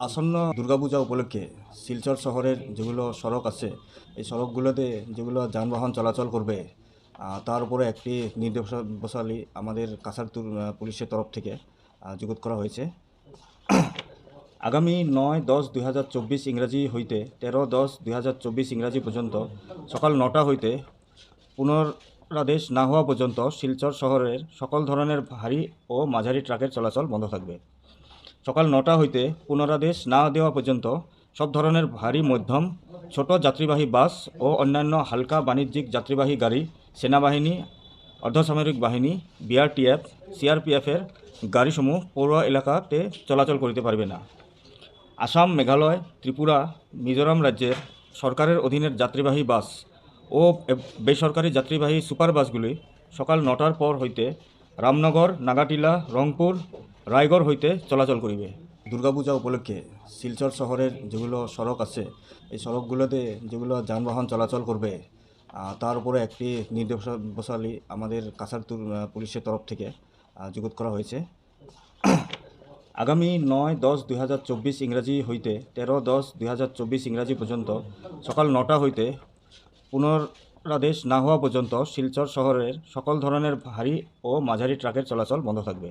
আসন্ন দুর্গাপূজা উপলক্ষে শিলচর শহরের যেগুলো সড়ক আছে, এই সড়কগুলোতে যেগুলো যানবাহন চলাচল করবে তার উপরে একটি নির্দেশাবলী আমাদের কাছারতুর পুলিশের তরফ থেকে যুগত করা হয়েছে। আগামী নয় দশ দুই হাজার চব্বিশ ইংরাজি হইতে তেরো দশ দুই হাজার চব্বিশ ইংরাজি পর্যন্ত সকাল নটা হইতে পুনরাদেশ না হওয়া পর্যন্ত শিলচর শহরের সকল ধরনের ভারী ও মাঝারি ট্রাকের চলাচল বন্ধ থাকবে। সকাল নটা হইতে পুনরাদেশ না দেওয়া পর্যন্ত সব ধরনের ভারী মধ্যম, ছোট যাত্রীবাহী বাস ও অন্যান্য হালকা বাণিজ্যিক যাত্রীবাহী গাড়ি, সেনাবাহিনী, অর্ধসামরিক বাহিনী বিআরটিএফ সিআরপিএফের গাড়িসমূহ পৌর এলাকাতে চলাচল করিতে পারবে না। আসাম, মেঘালয়, ত্রিপুরা, মিজোরাম রাজ্যের সরকারের অধীনের যাত্রীবাহী বাস ও বেসরকারি যাত্রীবাহী সুপার বাসগুলি সকাল নটার পর হইতে রামনগর, নাগাটিলা, রংপুর রায়গড় হইতে চলাচল করিবে। দুর্গাপূজা উপলক্ষে শিলচর শহরের যেগুলো সড়ক আছে, এই সড়কগুলোতে যেগুলো যানবাহন চলাচল করবে তার উপরে একটি নির্দেশাবলী আমাদের কাছারতুর পুলিশের তরফ থেকে যুগুত করা হয়েছে। আগামী নয় দশ দুই হাজার চব্বিশ ইংরাজি হইতে তেরো দশ দুই হাজার চব্বিশ ইংরাজি পর্যন্ত সকাল নটা হইতে পুনরাদেশ না হওয়া পর্যন্ত শিলচর শহরের সকল ধরনের ভারী ও মাঝারি ট্রাকের চলাচল বন্ধ থাকবে।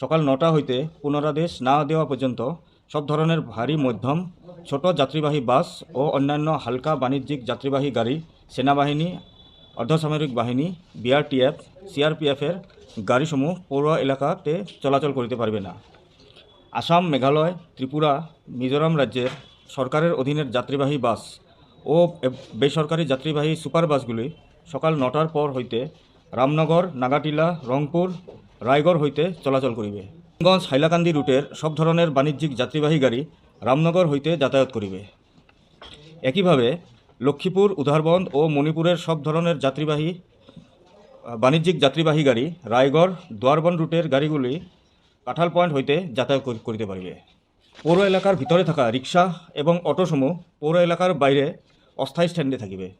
সকাল নটা হইতে পুনরাদেশ না দেওয়া পর্যন্ত সব ধরনের ভারী মধ্যম, ছোট যাত্রীবাহী বাস ও অন্যান্য হালকা বাণিজ্যিক যাত্রীবাহী গাড়ি, সেনাবাহিনী, অর্ধসামরিক বাহিনী বিআরটিএফ সিআরপিএফের গাড়িসমূহ পৌর এলাকাতে চলাচল করিতে পারবে না। আসাম, মেঘালয়, ত্রিপুরা, মিজোরাম রাজ্যের সরকারের অধীনের যাত্রীবাহী বাস ও বেসরকারি যাত্রীবাহী সুপার বাসগুলি সকাল নটার পর হইতে রামনগর, নাগাটিলা, রংপুর রায়গড় হইতে চলাচল করিবে। গঞ্জ হাইলাকান্দি রুটের সব ধরনের বাণিজ্যিক যাত্রীবাহী গাড়ি রামনগর হইতে যাতায়াত করিবে। একইভাবে লক্ষ্মীপুর, উধারবন্দ ও মণিপুরের সব ধরনের যাত্রীবাহী, বাণিজ্যিক যাত্রীবাহী গাড়ি রায়গড় দোয়ারবন রুটের গাড়িগুলি কাঁঠাল পয়েন্ট হইতে যাতায়াত করি- করিতে পারিবে। পৌর এলাকার ভিতরে থাকা রিক্সা এবং অটোসমূহ পৌর এলাকার বাইরে অস্থায়ী স্ট্যান্ডে থাকিবে।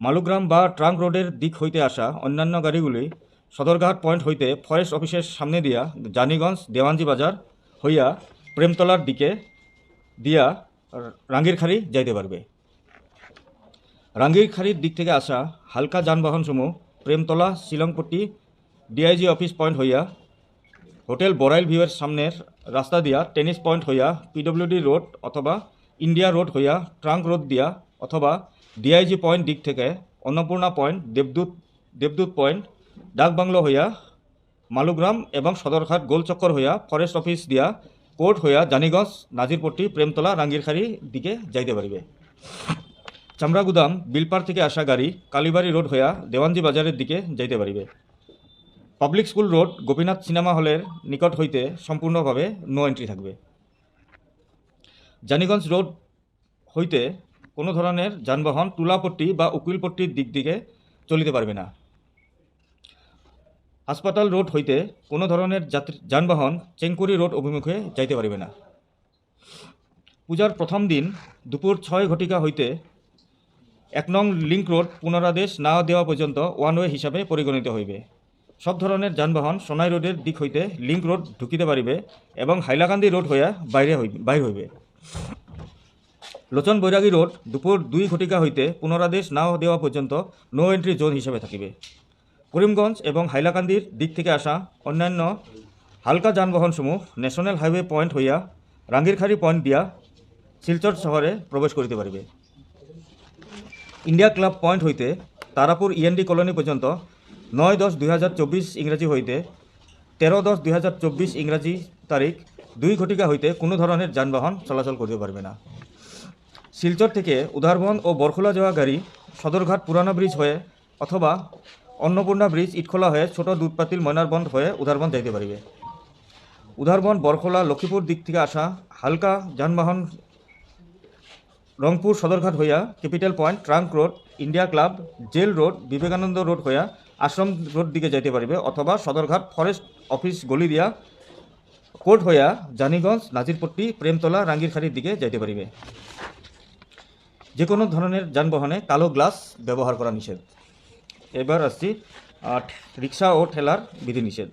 মালুগ্রাম বা ট্রাঙ্ক রোডের দিক হইতে আসা অন্যান্য গাড়িগুলি সদরঘাট পয়েন্ট হইতে ফরেস্ট অফিসের সামনে দিয়া জানিগঞ্জ দেওয়ানজি বাজার হইয়া প্রেমতলার দিকে দিয়া রাঙ্গিরখাড়ি যাইতে পারবে। রাঙ্গিরখাড়ির দিক থেকে আসা হালকা যানবাহনসমূহ Premtala, Shillongpatti, DIG office point হইয়া হোটেল বরাইল ভিউয়ের সামনের রাস্তা দিয়া টেনিস পয়েন্ট হইয়া পিডব্লিউডি রোড অথবা ইন্ডিয়া রোড হইয়া ট্রাঙ্ক রোড দিয়া অথবা ডিআইজি পয়েন্ট দিক থেকে অন্নপূর্ণা পয়েন্ট, দেবদূত দেবদূত পয়েন্ট ডাকবাংলো হইয়া মালুগ্রাম এবং সদরঘাট গোলচক্কর হইয়া ফরেস্ট অফিস দিয়া কোর্ট হইয়া জানিগঞ্জ, নাজিরপট্টি, প্রেমতলা, রাঙ্গিরখাড়ি দিকে যাইতে পারিবে। চামড়াগুদাম বিলপার থেকে আসা গাড়ি, কালীবাড়ি রোড হইয়া দেওয়ানজি বাজারের দিকে যাইতে পারিবে। Public school road, Gopinath cinema হলের নিকট হইতে সম্পূর্ণভাবে নো এন্ট্রি থাকবে। জানিগঞ্জ রোড হইতে কোনো ধরনের যানবাহন টুলাপট্টি বা উকিলপট্টির দিক দিকে চলিতে পারবে না। হাসপাতাল রোড হইতে কোনো ধরনের যাত্রী, যানবাহন চেঙ্কুরি রোড অভিমুখে যাইতে পারিবে না। পূজার প্রথম দিন দুপুর ছয় ঘটিকা হইতে এক নং লিঙ্ক রোড পুনরাদেশ না দেওয়া পর্যন্ত ওয়ান ওয়ে হিসাবে পরিগণিত হইবে। সব ধরনের যানবাহন সোনাই রোডের দিক হইতে লিঙ্ক রোড ঢুকিতে পারিবে এবং হাইলাকান্দি রোড হইয়া বাইরে বাইর হইবে। লোচন বৈরাগী রোড দুপুর দুই ঘটিকা হইতে পুনরাদেশ না দেওয়া পর্যন্ত নো এন্ট্রি জোন হিসাবে থাকিবে। করিমগঞ্জ এবং হাইলাকান্দির দিক থেকে আসা অন্যান্য হালকা যানবাহনসমূহ ন্যাশনাল হাইওয়ে পয়েন্ট হইয়া রাঙ্গিরখাড়ি পয়েন্ট দিয়া শিলচর শহরে প্রবেশ করিতে পারিবে। ইন্ডিয়া ক্লাব পয়েন্ট হইতে তারাপুর ইএনডি কলোনি পর্যন্ত নয় দশ দুই ইংরাজি হইতে তেরো দশ দুই ইংরাজি তারিখ দুই ঘটিকা হইতে কোনো ধরনের যানবাহন চলাচল করিতে পারবে না। শিলচর থেকে উধারবন ও বরখোলা যাওয়া গাড়ি সদরঘাট পুরানো ব্রিজ হয়ে অথবা অন্নপূর্ণা ব্রিজ ইটখোলা হয়ে ছোট দুধপাতিল ময়নারবন্ধ হয়ে উধারবন যাইতে পারিবে। উধারবন বরখোলা, লক্ষ্মীপুর দিক থেকে আসা হালকা যানবাহন রংপুর সদরঘাট হইয়া capital point, trunk road, India club, jail road, Vivekananda road হইয়া আশ্রম রোড দিকে যাইতে পারিবে অথবা সদরঘাট ফরেস্ট অফিস গলি দিয়া কোর্ট হইয়া জানিগঞ্জ, নাজিরপট্টি, প্রেমতলা রাঙ্গিরখাড়ির দিকে যাইতে পারিবে। যে কোনো ধরনের যানবাহনে কালো গ্লাস ব্যবহার করা নিষেধ। এবার আসছি রিক্সা ও ঠেলার বিধিনিষেধ।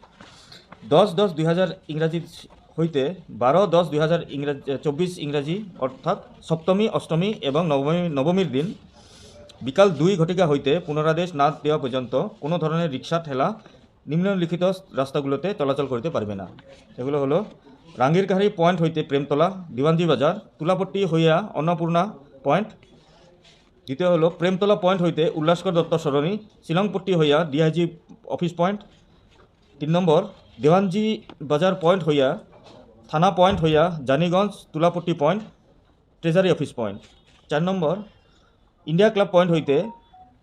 দশ দশ দুই হাজার ইংরাজি হইতে বারো দশ দুই হাজার ইংরাজি চব্বিশ ইংরাজি, অর্থাৎ সপ্তমী, অষ্টমী এবং নবমী, নবমীর দিন বিকাল দুই ঘটিকা হইতে পুনরাদেশ না দেওয়া পর্যন্ত কোনো ধরনের রিক্সা, ঠেলা, নিম্নলিখিত রাস্তাগুলোতে চলাচল করতে পারবে না। এগুলো হলো রাঙ্গিরকাহারি পয়েন্ট হইতে প্রেমতলা, দিওয়ানজি বাজার, তুলাপট্টি হইয়া অন্নপূর্ণা পয়েন্ট দ্বিতীয় হলো, প্রেমতলা পয়েন্ট হইতে উল্লাসকর দত্ত সরণি, শিলংপট্টি হইয়া ডিআইজি অফিস পয়েন্ট। তিন নম্বর, দেওয়ানজি বাজার পয়েন্ট হইয়া থানা পয়েন্ট হইয়া Janiganj Tulapatti point, treasury office point. চার নম্বর, ইন্ডিয়া ক্লাব পয়েন্ট হইতে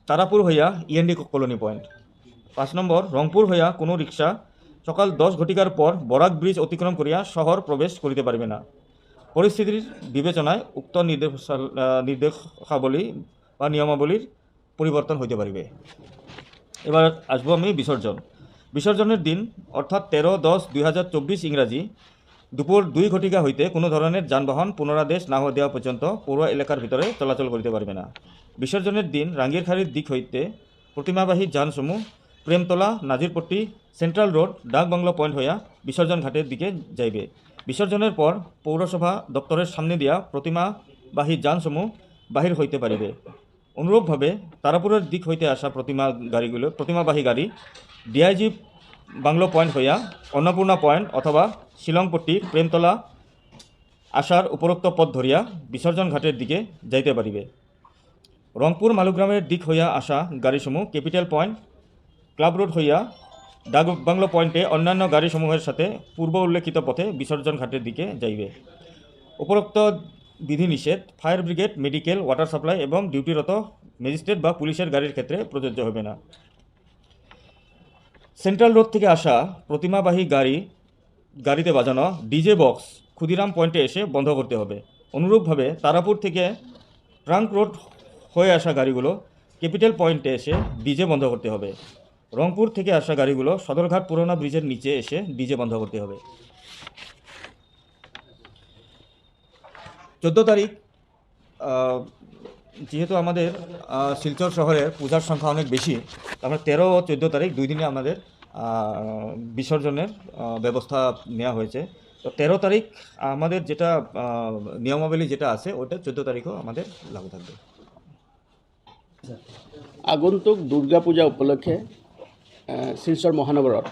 তারাপুর হইয়া ইএনডি কলোনি পয়েন্ট। পাঁচ নম্বর, রংপুর হইয়া কোনো রিক্সা সকাল দশ ঘটিকার পর বরাক ব্রিজ অতিক্রম করিয়া শহর প্রবেশ করিতে পারবে না। পরিস্থিতির বিবেচনায় উক্ত নির্দেশ নির্দেশাবলী বা নিয়মাবলীর পরিবর্তন হইতে পারিবে। এবার আসব আমি বিসর্জন। বিসর্জনের দিন, অর্থাৎ তেরো দশ দুই হাজার চব্বিশ ইংরাজি, দুপুর দুই ঘটিকা হইতে কোনো ধরনের যানবাহন পুনরাদেশ না দেওয়া পর্যন্ত পৌর এলাকার ভিতরে চলাচল করিতে পারবে না। বিসর্জনের দিন রাঙ্গিরখাড়ির দিক হইতে প্রতিমাবাহী যানসমূহ Premtala, Nazirpatti, central road dak bungalow point হইয়া বিসর্জন ঘাটের দিকে যাইবে। বিসর্জনের পর পৌরসভা দপ্তরের সামনে দিয়া প্রতিমাবাহী যানসমূহ বাহির হইতে পারিবে। অনুরূপভাবে তারাপুরের দিক হইতে আসা প্রতিমা গাড়িগুলো, প্রতিমাবাহী গাড়ি, ডিআইজি বাংলো পয়েন্ট হইয়া অন্নপূর্ণা পয়েন্ট অথবা শিলংপট্টি প্রেমতলা আসার উপরোক্ত পথ ধরিয়া বিসর্জন ঘাটের দিকে যাইতে পারিবে। রংপুর মালুগ্রামের দিক হইয়া আসা গাড়িসমূহ ক্যাপিটাল পয়েন্ট, ক্লাব রোড হইয়া ডাক বাংলো পয়েন্টে অন্যান্য গাড়িসমূহের সাথে পূর্ব উল্লেখিত পথে বিসর্জন ঘাটের দিকে যাইবে। উপরোক্ত বিধিনিষেধ fire brigade, medical, water supply এবং ডিউটিরত ম্যাজিস্ট্রেট বা পুলিশের গাড়ির ক্ষেত্রে প্রযোজ্য হবে না। সেন্ট্রাল রোড থেকে আসা প্রতিমাবাহী গাড়ি, গাড়িতে বাজানো ডিজে বক্স ক্ষুদিরাম পয়েন্টে এসে বন্ধ করতে হবে। অনুরূপভাবে তারাপুর থেকে ট্রাঙ্ক রোড হয়ে আসা গাড়িগুলো ক্যাপিটাল পয়েন্টে এসে ডিজে বন্ধ করতে হবে। রংপুর থেকে আসা গাড়িগুলো সদরঘাট পুরোনো ব্রিজের নিচে এসে ডিজে বন্ধ করতে হবে। চোদ্দ তারিখ যেহেতু আমাদের শিলচর শহরের পূজার সংখ্যা অনেক বেশি আমরা তেরো ও চোদ্দ তারিখ দুই দিনে আমাদের বিসর্জনের ব্যবস্থা নেওয়া হয়েছে। তো তেরো তারিখ আমাদের যেটা নিয়মাবলী যেটা আছে, ওটা চোদ্দ তারিখও আমাদের লাগু থাকবে। আগন্তুক দুর্গাপূজা উপলক্ষে শিলচৰ মহানগৰত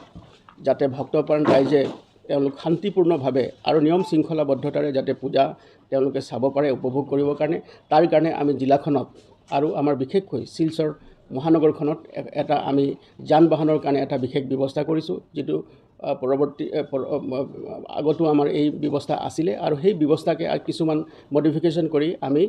যাতে ভক্তপ্ৰাণ ৰাইজে তেওঁলোক শান্তিপূৰ্ণভাৱে আৰু নিয়ম শৃংখলাবদ্ধতাৰে যাতে পূজা তেওঁলোকে চাব পাৰে উপভোগ কৰিবৰ কাৰণে। তাৰ কাৰণে আমি জিলাখনত আৰু আমাৰ বিশেষকৈ শিলচৰ মহানগৰখনত এটা আমি যান বাহনৰ কাৰণে এটা বিশেষ ব্যৱস্থা কৰিছোঁ যিটো পৰৱৰ্তী আগতো আমাৰ এই ব্যৱস্থা আছিলে। আৰু সেই ব্যৱস্থাকে কিছুমান মডিফিকেশ্যন কৰি আমি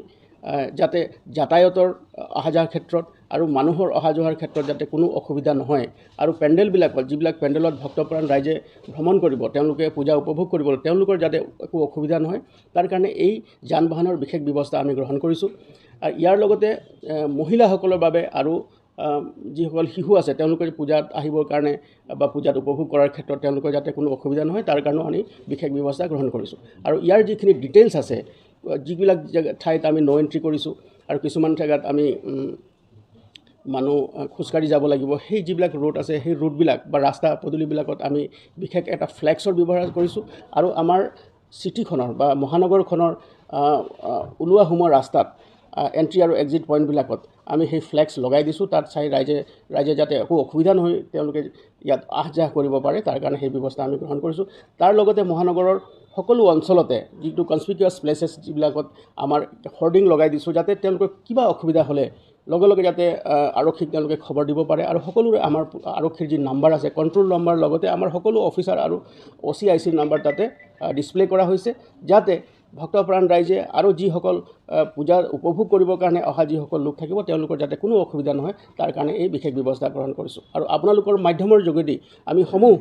যাতে যাতায়াতৰ অহা যোৱাৰ ক্ষেত্ৰত আৰু মানুহৰ অহা যোৱাৰ ক্ষেত্ৰত যাতে কোনো অসুবিধা নহয়। আৰু পেণ্ডেলবিলাকত যিবিলাক পেণ্ডেলত ভক্তপ্ৰাণ ৰাইজে ভ্ৰমণ কৰিব তেওঁলোকে পূজা উপভোগ কৰিব তেওঁলোকৰ যাতে একো অসুবিধা নহয় তাৰ কাৰণে এই যান বাহনৰ বিশেষ ব্যৱস্থা আমি গ্ৰহণ কৰিছোঁ। আৰু ইয়াৰ লগতে মহিলাসকলৰ বাবে আৰু যিসকল শিশু আছে তেওঁলোকে পূজাত আহিবৰ কাৰণে বা পূজাত উপভোগ কৰাৰ ক্ষেত্ৰত তেওঁলোকৰ যাতে কোনো অসুবিধা নহয় তাৰ কাৰণেও আমি বিশেষ ব্যৱস্থা গ্ৰহণ কৰিছোঁ। আৰু ইয়াৰ যিখিনি ডিটেইলছ আছে যিবিলাক জেগা ঠাইত আমি ন' এণ্ট্ৰি কৰিছোঁ আৰু কিছুমান জেগাত আমি মানুহ খোজকাঢ়ি যাব লাগিব সেই যিবিলাক ৰোড আছে সেই ৰোডবিলাক বা ৰাস্তা পদূলিবিলাকত আমি বিশেষ এটা ফ্লেক্সৰ ব্যৱহাৰ কৰিছোঁ আৰু আমাৰ চিটিখনৰ বা মহানগৰখনৰ ওলোৱা সোমোৱা ৰাস্তাত এণ্ট্ৰি আৰু এক্সিট পইণ্টবিলাকত আমি সেই ফ্লেক্স লগাই দিছোঁ। তাত চাই ৰাইজে ৰাইজে যাতে একো অসুবিধা নহয় তেওঁলোকে ইয়াত আহ যাহ কৰিব পাৰে। তাৰ কাৰণে সেই ব্যৱস্থা আমি গ্ৰহণ কৰিছোঁ। তাৰ লগতে মহানগৰৰ সকলো অঞ্চলতে যিটো কনস্পিকুৱাছ প্লেচেছ যিবিলাকত আমাৰ হৰ্ডিং লগাই দিছোঁ যাতে তেওঁলোকৰ কিবা অসুবিধা হ'লে লগে লগে যাতে আৰক্ষীক তেওঁলোকে খবৰ দিব পাৰে। আৰু সকলোৰে আমাৰ আৰক্ষীৰ যি নাম্বাৰ আছে কণ্ট্ৰল নাম্বাৰ লগতে আমাৰ সকলো অফিচাৰ আৰু অ' চি আই চিৰ নাম্বাৰ তাতে ডিছপ্লে কৰা হৈছে যাতে ভক্তপ্ৰাণ ৰাইজে আৰু যিসকল পূজা উপভোগ কৰিবৰ কাৰণে অহা যিসকল লোক থাকিব তেওঁলোকৰ যাতে কোনো অসুবিধা নহয় তাৰ কাৰণে এই বিশেষ ব্যৱস্থা গ্ৰহণ কৰিছোঁ। আৰু আপোনালোকৰ মাধ্যমৰ যোগেদি আমি সমূহ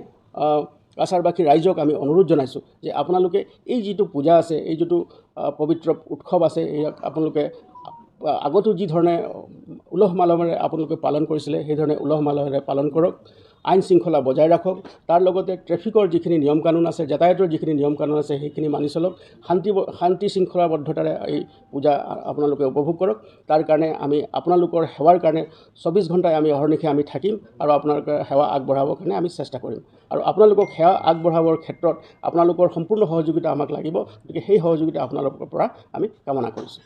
কাছাৰবাসী ৰাইজক আমি অনুৰোধ জনাইছোঁ যে আপোনালোকে এই যিটো পূজা আছে এই যিটো পবিত্ৰ উৎসৱ আছে ইয়াক আপোনালোকে আগতো যি ধৰণে উলহ মালহেৰে আপোনালোকে পালন কৰিছিলে সেইধৰণে উলহ মালহেৰে পালন কৰক। আইন শৃংখলা বজাই ৰাখক। তাৰ লগতে ট্ৰেফিকৰ যিখিনি নিয়ম কানুন আছে যাতায়াতৰ যিখিনি নিয়ম কানুন আছে সেইখিনি মানি চলক। শান্তি শান্তি শৃংখলাবদ্ধতাৰে এই পূজা আপোনালোকে উপভোগ কৰক। তাৰ কাৰণে আমি আপোনালোকৰ সেৱাৰ কাৰণে চৌবিছ ঘণ্টাই আমি অহৰ্নিশে আমি থাকিম আৰু আপোনালোকে সেৱা আগবঢ়াবৰ কাৰণে আমি চেষ্টা কৰিম। আৰু আপোনালোকক সেৱা আগবঢ়াবৰ ক্ষেত্ৰত আপোনালোকৰ সম্পূৰ্ণ সহযোগিতা আমাক লাগিব। গতিকে সেই সহযোগিতা আপোনালোকৰ পৰা আমি কামনা কৰিছোঁ।